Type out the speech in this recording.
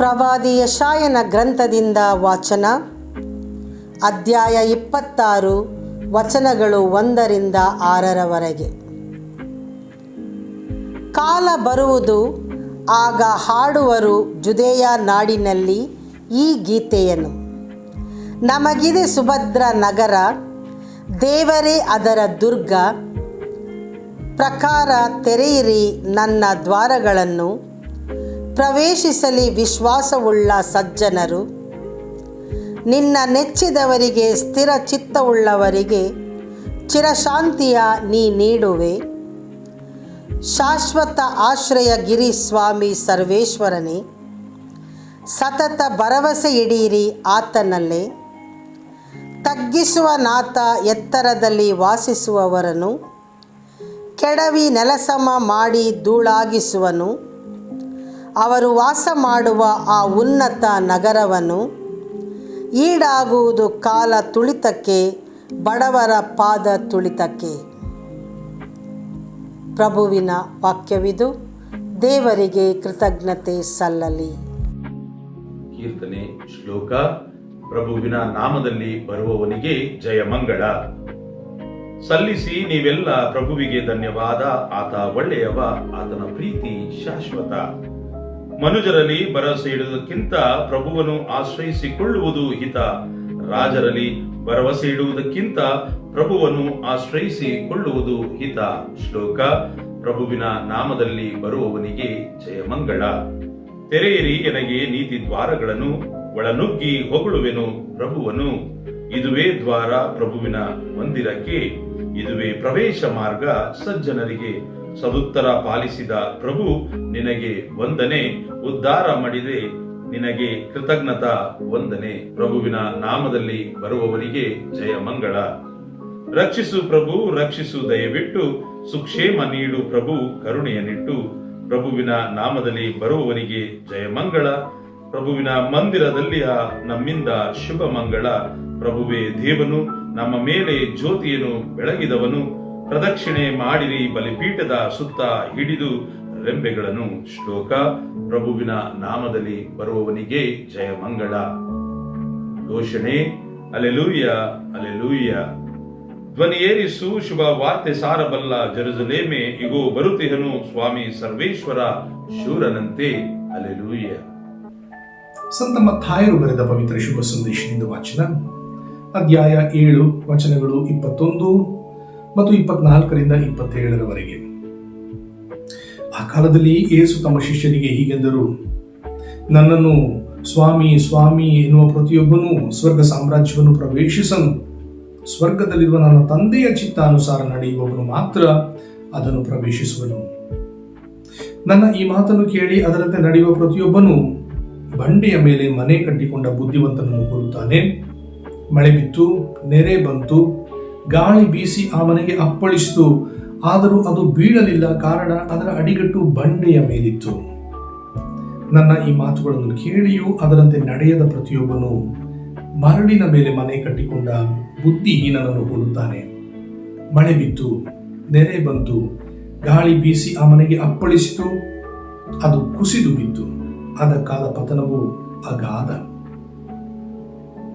ಪ್ರವಾದಿ ಯಶಾಯನ ಗ್ರಂಥದಿಂದ ವಾಚನ. ಅಧ್ಯಾಯ ಇಪ್ಪತ್ತಾರು, ವಚನಗಳು ಒಂದರಿಂದ ಆರರವರೆಗೆ. ಕಾಲ ಬರುವುದು, ಆಗ ಹಾಡುವರು ಜುದೇಯ ನಾಡಿನಲ್ಲಿ ಈ ಗೀತೆಯನ್ನು. ನಮಗಿದೆ ಸುಭದ್ರ ನಗರ, ದೇವರೇ ಅದರ ದುರ್ಗ. ಪ್ರಕಾರ ತೆರೆಯಿರಿ ನನ್ನ ದ್ವಾರಗಳನ್ನು ಪ್ರವೇಶಿಸಲಿ ವಿಶ್ವಾಸವುಳ್ಳ ಸಜ್ಜನರು, ನಿನ್ನ ನೆಚ್ಚಿದವರಿಗೆ, ಸ್ಥಿರ ಚಿತ್ತವುಳ್ಳವರಿಗೆ ಚಿರಶಾಂತಿಯ ನೀ ನೀಡುವೆ. ಶಾಶ್ವತ ಆಶ್ರಯ ಗಿರಿ ಸ್ವಾಮಿ ಸರ್ವೇಶ್ವರನೇ, ಸತತ ಭರವಸೆ ಇಡೀರಿ ಆತನಲ್ಲೇ. ತಗ್ಗಿಸುವ ನಾಥ ಎತ್ತರದಲ್ಲಿ ವಾಸಿಸುವವರನು, ಕೆಡವಿ ನೆಲಸಮ ಮಾಡಿ ಧೂಳಾಗಿಸುವನು. ಅವರು ವಾಸ ಮಾಡುವ ಆ ಉನ್ನತ ನಗರವನ್ನು ಈಡಾಗುವುದು ಕಾಲ ತುಳಿತಕ್ಕೆ, ಬಡವರ ಪಾದ ತುಳಿತಕ್ಕೆ. ಪ್ರಭುವಿನ ವಾಕ್ಯವಿದು, ದೇವರಿಗೆ ಕೃತಜ್ಞತೆ ಸಲ್ಲಲಿ. ಕೀರ್ತನೆ, ಶ್ಲೋಕ, ಪ್ರಭುವಿನ ನಾಮದಲ್ಲಿ ಬರುವವನಿಗೆ ಜಯಮಂಗಳ ಸಲ್ಲಿಸಿ ನೀವೆಲ್ಲ ಪ್ರಭುವಿಗೆ ಧನ್ಯವಾದ, ಆತ ಒಳ್ಳೆಯವ, ಆತನ ಪ್ರೀತಿ ಶಾಶ್ವತ. ಮನುಜರಲ್ಲಿ ಭರವಸೆ ಇಡುವುದಕ್ಕಿಂತ ಪ್ರಭುವನ್ನು ಆಶ್ರಯಿಸಿಕೊಳ್ಳುವುದು ಹಿತ. ರಾಜರಲ್ಲಿ ಭರವಸೆ ಇಡುವುದಕ್ಕಿಂತ ಪ್ರಭುವನ್ನು ಆಶ್ರಯಿಸಿಕೊಳ್ಳುವುದು ಹಿತ. ಶ್ಲೋಕ, ಪ್ರಭುವಿನ ನಾಮದಲ್ಲಿ ಬರುವವನಿಗೆ ಜಯಮಂಗಳ. ತೆರೆಯಿರಿ ನನಗೆ ನೀತಿ ದ್ವಾರಗಳನ್ನು, ಒಳನುಗ್ಗಿ ಹೊಗಳುವೆನು ಪ್ರಭುವನು ಇದುವೇ ದ್ವಾರ ಪ್ರಭುವಿನ ಮಂದಿರಕ್ಕೆ, ಇದುವೇ ಪ್ರವೇಶ ಮಾರ್ಗ ಸಜ್ಜನರಿಗೆ. ಸದುತ್ತರ ಪಾಲಿಸಿದ ಪ್ರಭು, ನಿನಗೆ ವಂದನೆ, ಉದ್ಧಾರ ಮಾಡಿದೆ, ನಿನಗೆ ಕೃತಜ್ಞತಾ ವಂದನೆ. ಪ್ರಭುವಿನ ನಾಮದಲ್ಲಿ ಬರುವವರಿಗೆ ಜಯ ಮಂಗಳ. ರಕ್ಷಿಸು ಪ್ರಭು, ರಕ್ಷಿಸು ದಯವಿಟ್ಟು, ಸುಕ್ಷೇಮ ನೀಡು ಪ್ರಭು, ಕರುಣೆಯನ್ನಿಟ್ಟು. ಪ್ರಭುವಿನ ನಾಮದಲ್ಲಿ ಬರುವವನಿಗೆ ಜಯಮಂಗಳ ಪ್ರಭುವಿನ ಮಂದಿರದಲ್ಲಿ ನಮ್ಮಿಂದ ಶುಭ ಮಂಗಳ. ಪ್ರಭುವೇ ದೇವನು, ನಮ್ಮ ಮೇಲೆ ಜ್ಯೋತಿಯನ್ನು ಬೆಳಗಿದವನು, ಪ್ರದಕ್ಷಿಣೆ ಮಾಡಿರಿ, ಬಲಿಪೀಠದ ಸುತ್ತ ಹಿಡಿದು ರೆಂಬೆಗಳನ್ನು. ಶ್ಲೋಕ, ಪ್ರಭುವಿನ ನಾಮದಲ್ಲಿ ಬರುವವನಿಗೆ ಜಯಮಂಗಳ ಘೋಷಣೆ ಅಲೆಲೂಯ ಅಲೆಲೂಯ ಧ್ವನಿಯೇರಿಸು ಶುಭ ವಾರ್ತೆ ಸಾರಬಲ್ಲ ಜರುಜಲೇಮೆ ಇಗೋ ಬರುತಿಹನು ಸ್ವಾಮಿ ಸರ್ವೇಶ್ವರ ಶೂರನಂತೆ. ಅಲೆಲೂಯ ಸಂತ ಮತ್ತಾಯರು ಬರೆದ ಪವಿತ್ರ ಶುಭ ಸಂದೇಶದಿಂದ ವಾಚನ. ಅಧ್ಯಾಯ ಏಳು, ವಚನಗಳು ಇಪ್ಪತ್ತೊಂದು ಮತ್ತು ಇಪ್ಪತ್ನಾಲ್ಕರಿಂದ ಇಪ್ಪತ್ತೇಳರವರೆಗೆ. ಆ ಕಾಲದಲ್ಲಿ ಏಸು ತಮ್ಮ ಶಿಷ್ಯರಿಗೆ ಹೀಗೆಂದರು, ನನ್ನನ್ನು ಸ್ವಾಮಿ ಸ್ವಾಮಿ ಎನ್ನುವ ಪ್ರತಿಯೊಬ್ಬನೂ ಸ್ವರ್ಗ ಸಾಮ್ರಾಜ್ಯವನ್ನು ಪ್ರವೇಶಿಸನು. ಸ್ವರ್ಗದಲ್ಲಿರುವ ನನ್ನ ತಂದೆಯ ಚಿತ್ತಾನುಸಾರ ನಡೆಯುವವನು ಮಾತ್ರ ಅದನ್ನು ಪ್ರವೇಶಿಸುವನು. ನನ್ನ ಈ ಮಾತನ್ನು ಕೇಳಿ ಅದರಂತೆ ನಡೆಯುವ ಪ್ರತಿಯೊಬ್ಬನು ಬಂಡೆಯ ಮೇಲೆ ಮನೆ ಕಟ್ಟಿಕೊಂಡ ಬುದ್ಧಿವಂತನನ್ನು ಹೋಲುತ್ತಾನೆ ಮಳೆ ಬಿತ್ತು, ನೆರೆ ಬಂತು, ಗಾಳಿ ಬೀಸಿ ಆ ಮನೆಗೆ ಅಪ್ಪಳಿಸಿತು. ಆದರೂ ಅದು ಬೀಳಲಿಲ್ಲ, ಕಾರಣ ಅದರ ಅಡಿಗಟ್ಟು ಬಂಡೆಯ ಮೇಲಿತ್ತು. ನನ್ನ ಈ ಮಾತುಗಳನ್ನು ಕೇಳಿಯೂ ಅದರಂತೆ ನಡೆಯದ ಪ್ರತಿಯೊಬ್ಬನು ಮರಳಿನ ಮೇಲೆ ಮನೆ ಕಟ್ಟಿಕೊಂಡ ಬುದ್ಧಿಹೀನನನ್ನು ಹೋಲುತ್ತಾನೆ ಮಳೆ ಬಿತ್ತು, ನೆರೆ ಬಂತು, ಗಾಳಿ ಬೀಸಿ ಆ ಮನೆಗೆ ಅಪ್ಪಳಿಸಿತು, ಅದು ಕುಸಿದು ಬಿತ್ತು. ಅದಕ್ಕಾದ ಪತನವು ಅಗಾಧ.